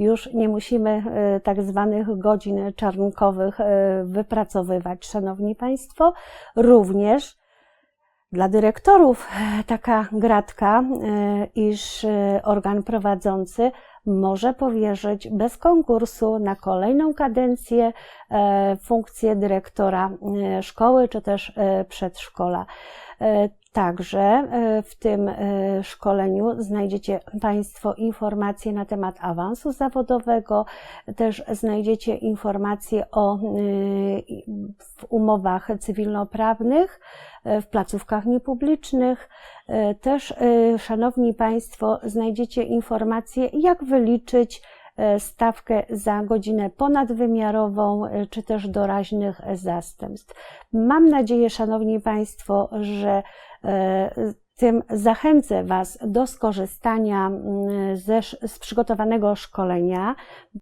już nie musimy e, tak zwanych godzin czarnkowych e, wypracowywać. Szanowni Państwo, również dla dyrektorów e, taka gratka, iż organ prowadzący może powierzyć bez konkursu na kolejną kadencję funkcję dyrektora szkoły czy też przedszkola. E, Także e, w tym e, szkoleniu znajdziecie Państwo informacje na temat awansu zawodowego, też znajdziecie informacje o y, w umowach cywilnoprawnych, e, w placówkach niepublicznych. E, Też, e, Szanowni Państwo, znajdziecie informacje, jak wyliczyć e, stawkę za godzinę ponadwymiarową, e, czy też doraźnych zastępstw. Mam nadzieję, Szanowni Państwo, że e, tym zachęcę Was do skorzystania mm, z przygotowanego szkolenia.